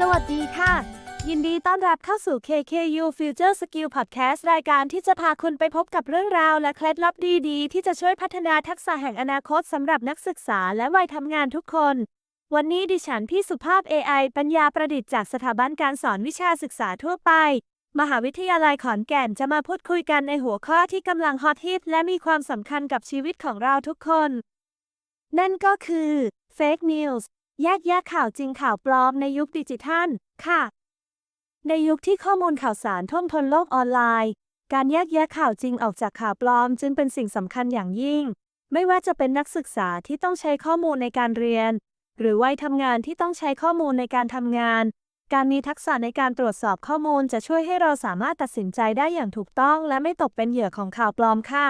สวัสดีค่ะ ยินดีต้อนรับเข้าสู่ KKU Future Skill Podcast รายการที่จะพาคุณไปพบกับเรื่องราวและเคล็ดลับดีๆ ที่จะช่วยพัฒนาทักษะแห่งอนาคตสำหรับนักศึกษาและวัยทำงานทุกคน วันนี้ดิฉันพี่สุภาพ AI ปัญญาประดิษฐ์จากสถาบันการสอนวิชาศึกษาทั่วไป มหาวิทยาลัยขอนแก่นจะมาพูดคุยกันในหัวข้อที่กำลังฮอตฮิตและมีความสำคัญกับชีวิตของเราทุกคน นั่นก็คือ Fake News แยกแยะข่าวจริงข่าวปลอมในยุคดิจิทัล ค่ะ ในยุคที่ข้อมูลข่าวสารท่วมท้นโลกออนไลน์ การแยกแยะข่าวจริงออกจากข่าวปลอมจึงเป็นสิ่งสำคัญอย่างยิ่ง ไม่ว่าจะเป็นนักศึกษาที่ต้องใช้ข้อมูลในการเรียน หรือวัยทำงานที่ต้องใช้ข้อมูลในการทำงาน การมีทักษะในการตรวจสอบข้อมูลจะช่วยให้เราสามารถตัดสินใจได้อย่างถูกต้องและไม่ตกเป็นเหยื่อของข่าวปลอมค่ะ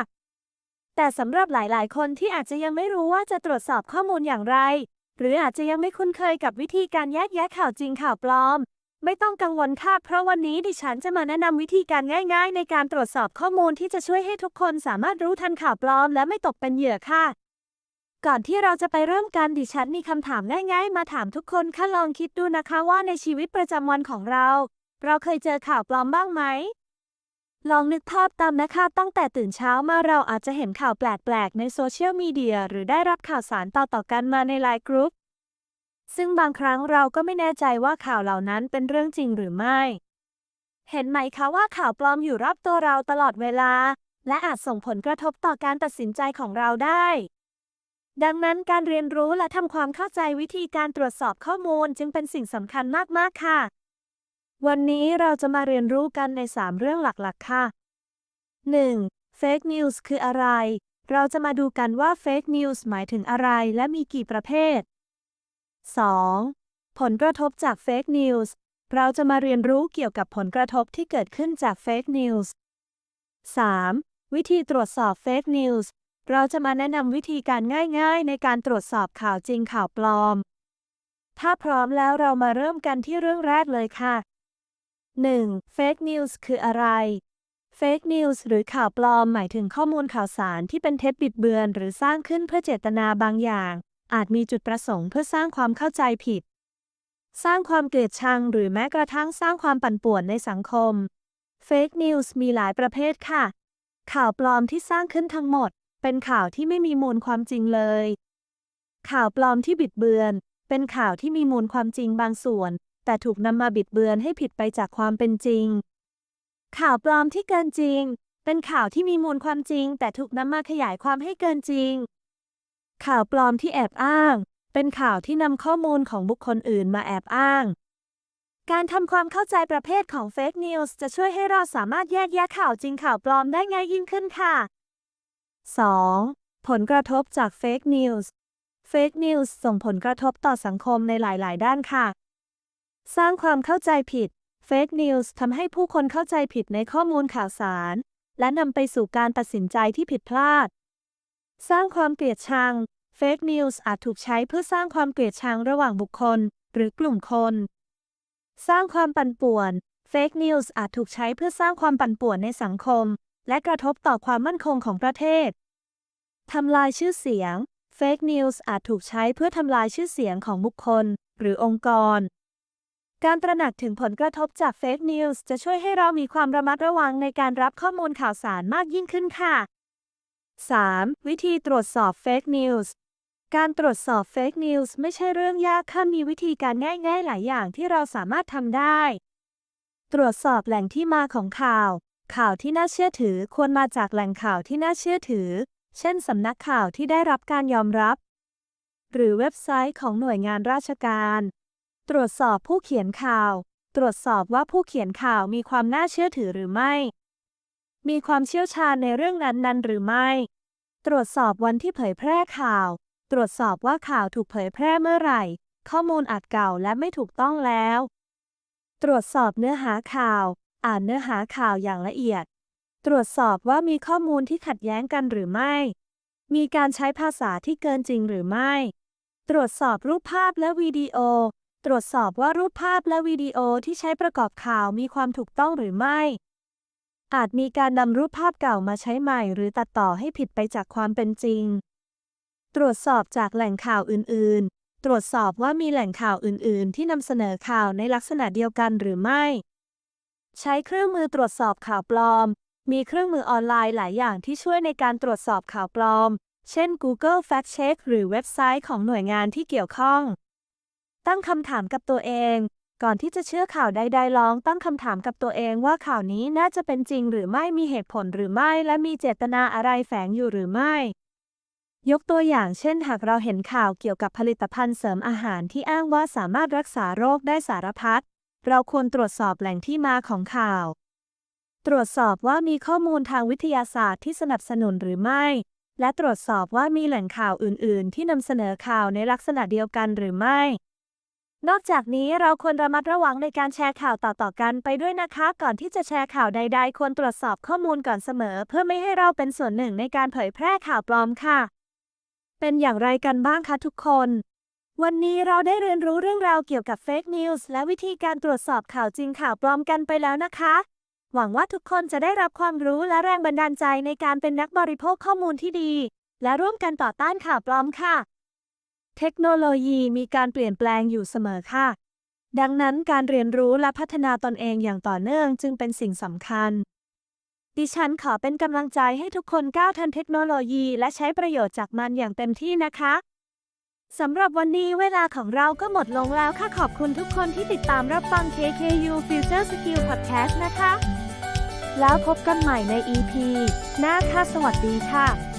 แต่สำหรับหลาย ๆ คนที่อาจจะยังไม่รู้ว่าจะตรวจสอบข้อมูลอย่างไร หรืออาจจะยังไม่คุ้นเคยกับวิธีการแยกแยะข่าวจริงข่าวปลอม ไม่ต้องกังวลค่ะ เพราะวันนี้ดิฉันจะมาแนะนำวิธีการง่ายๆ ในการตรวจสอบข้อมูลที่จะช่วยให้ทุกคนสามารถรู้ทันข่าวปลอม และไม่ตกเป็นเหยื่อค่ะ ก่อนที่เราจะไปเริ่มกันดิฉันมีคำถามง่ายๆ มาถามทุกคนค่ะลองคิดดูนะคะว่าในชีวิตประจำวันของเรา เราเคยเจอข่าวปลอมบ้างไหม ลองนึกภาพตามนะคะ ตั้งแต่ตื่นเช้ามาเราอาจจะเห็นข่าวแปลกๆ ในโซเชียลมีเดียหรือได้รับข่าวสารต่อๆกันมาในไลน์กรุ๊ป ซึ่งบางครั้งเราก็ไม่แน่ใจว่าข่าวเหล่านั้นเป็นเรื่องจริงหรือไม่ เห็นไหมคะว่าข่าวปลอมอยู่รอบตัวเราตลอดเวลา และอาจส่งผลกระทบต่อการตัดสินใจของเราได้ ดังนั้นการเรียนรู้และทำความเข้าใจวิธีการตรวจสอบข้อมูลจึงเป็นสิ่งสำคัญมากๆค่ะ วันนี้เราจะมาเรียนรู้กันใน 3 เรื่องหลักๆ ค่ะ 1. Fake News คืออะไร เราจะมาดูกันว่า Fake News หมายถึงอะไรและมีกี่ประเภท 2. ผลกระทบจาก Fake News เราจะมาเรียนรู้เกี่ยวกับผลกระทบที่เกิดขึ้นจาก Fake News 3. วิธีตรวจสอบ Fake News เราจะมาแนะนำวิธีการง่ายๆ ในการตรวจสอบข่าวจริงข่าวปลอม ถ้าพร้อมแล้วเรามาเริ่มกันที่เรื่องแรกเลยค่ะ 1. Fake News คืออะไร Fake News หรือข่าวปลอมหมายถึงข้อมูลข่าวสารที่เป็นเท็จบิดเบือน หรือสร้างขึ้นเพื่อเจตนาบางอย่าง อาจมีจุดประสงค์เพื่อสร้างความเข้าใจผิด สร้างความเกลียดชัง หรือแม้กระทั่งสร้างความปั่นป่วนในสังคม Fake News มีหลายประเภทค่ะ ข่าวปลอมที่สร้างขึ้นทั้งหมด เป็นข่าวที่ไม่มีมูลความจริงเลย ข่าวปลอมที่บิดเบือน เป็นข่าวที่มีมูลความจริงบางส่วน แต่ถูกนำมาบิดเบือนให้ผิดไปจากความเป็นจริง ข่าวปลอมที่เกินจริง เป็นข่าวที่มีมูลความจริง แต่ถูกนำมาขยายความให้เกินจริง ข่าวปลอมที่แอบอ้าง เป็นข่าวที่นำข้อมูลของบุคคลอื่นมาแอบอ้าง การทำความเข้าใจประเภทของ Fake News จะช่วยให้เราสามารถแยกแยะข่าวจริงข่าวปลอมได้ง่ายยิ่งขึ้นค่ะ 2. ผลกระทบจาก Fake News Fake News ส่งผลกระทบต่อสังคมในหลาย ๆ ด้านค่ะ สร้างความเข้าใจผิด Fake News ทำให้ผู้คนเข้าใจผิดในข้อมูลข่าวสาร และนำไปสู่การตัดสินใจที่ผิดพลาด สร้างความเกลียดชัง Fake News อาจถูกใช้เพื่อสร้างความเกลียดชังระหว่างบุคคล หรือกลุ่มคน สร้างความปั่นป่วน Fake News อาจถูกใช้เพื่อสร้างความปั่นป่วนในสังคม และกระทบต่อความมั่นคงของประเทศ ทำลายชื่อเสียง Fake News อาจถูกใช้เพื่อทำลายชื่อเสียงของบุคคล หรือองค์กร การตระหนักถึงผลกระทบจาก Fake News จะช่วยให้เรามีความระมัดระวังในการรับข้อมูลข่าวสารมากยิ่งขึ้นค่ะ 3. วิธีตรวจสอบ Fake News การตรวจสอบ Fake News ไม่ใช่เรื่องยากค่ะมีวิธีการง่ายๆหลายอย่างที่เราสามารถทำได้ ตรวจสอบแหล่งที่มาของข่าว ข่าวที่น่าเชื่อถือควรมาจากแหล่งข่าวที่น่าเชื่อถือ เช่นสำนักข่าวที่ได้รับการยอมรับ หรือเว็บไซต์ของหน่วยงานราชการ ตรวจสอบผู้เขียนข่าว ตรวจสอบว่าผู้เขียนข่าวมีความน่าเชื่อถือหรือไม่ มีความเชี่ยวชาญในเรื่องนั้นๆ หรือไม่ ตรวจสอบวันที่เผยแพร่ข่าว ตรวจสอบว่าข่าวถูกเผยแพร่เมื่อไหร่ ข้อมูลอาจเก่าและไม่ถูกต้องแล้ว ตรวจสอบเนื้อหาข่าว อ่านเนื้อหาข่าวอย่างละเอียด ตรวจสอบว่ามีข้อมูลที่ขัดแย้งกันหรือไม่ มีการใช้ภาษาที่เกินจริงหรือไม่ ตรวจสอบรูปภาพและวิดีโอ ตรวจสอบว่ารูปภาพและวิดีโอที่ใช้ประกอบข่าวมีความถูกต้องหรือไม่ อาจมีการนำรูปภาพเก่ามาใช้ใหม่ หรือตัดต่อให้ผิดไปจากความเป็นจริง ตรวจสอบจากแหล่งข่าวอื่น ๆ ตรวจสอบว่ามีแหล่งข่าวอื่น ๆ ที่นำเสนอข่าวในลักษณะเดียวกันหรือไม่ ใช้เครื่องมือตรวจสอบข่าวปลอม มีเครื่องมือออนไลน์หลายอย่างที่ช่วยในการตรวจสอบข่าวปลอม เช่น Google Fact Check หรือเว็บไซต์ของหน่วยงานที่เกี่ยวข้อง ตั้งคำถามกับตัวเอง ก่อนที่จะเชื่อข่าวใดๆลองตั้งคำถามกับตัวเองว่าข่าวนี้น่าจะเป็นจริงหรือไม่มีเหตุผลหรือไม่ และมีเจตนาอะไรแฝงอยู่หรือไม่ ยกตัวอย่างเช่น หากเราเห็นข่าวเกี่ยวกับผลิตภัณฑ์เสริมอาหารที่อ้างว่าสามารถรักษาโรคได้สารพัดเราควรตรวจสอบแหล่งที่มาของข่าว ตรวจสอบว่ามีข้อมูลทางวิทยาศาสตร์ที่สนับสนุนหรือไม่ และตรวจสอบว่ามีแหล่งข่าวอื่น ๆ ที่นำเสนอข่าวในลักษณะเดียวกันหรือไม่ นอกจากนี้เราควรระมัดระวังในการแชร์ข่าวต่อๆกันไปด้วยนะคะ ก่อนที่จะแชร์ข่าวใด ๆ ควรตรวจสอบข้อมูลก่อนเสมอ เพื่อไม่ให้เราเป็นส่วนหนึ่งในการเผยแพร่ข่าวปลอมค่ะ เป็นอย่างไรกันบ้างคะทุกคน วันนี้เราได้เรียนรู้เรื่องราวเกี่ยวกับเฟกนิวส์และวิธีการตรวจสอบข่าวจริงข่าวปลอมกันไปแล้วนะคะ หวังว่าทุกคนจะได้รับความรู้และแรงบันดาลใจในการเป็นนักบริโภคข้อมูลที่ดี และร่วมกันต่อต้านข่าวปลอมค่ะ เทคโนโลยีมีการเปลี่ยนแปลงอยู่เสมอค่ะ ดังนั้นการเรียนรู้และพัฒนาตนเองอย่างต่อเนื่องจึงเป็นสิ่งสำคัญ ดิฉันขอเป็นกำลังใจให้ทุกคนก้าวทันเทคโนโลยีและใช้ประโยชน์จากมันอย่างเต็มที่นะคะสำหรับวันนี้เวลาของเราก็หมดลงแล้วค่ะขอบคุณทุกคนที่ติดตามรับฟัง KKU Future Skill Podcast นะคะ แล้วพบกันใหม่ใน EP หน้าค่ะสวัสดีค่ะ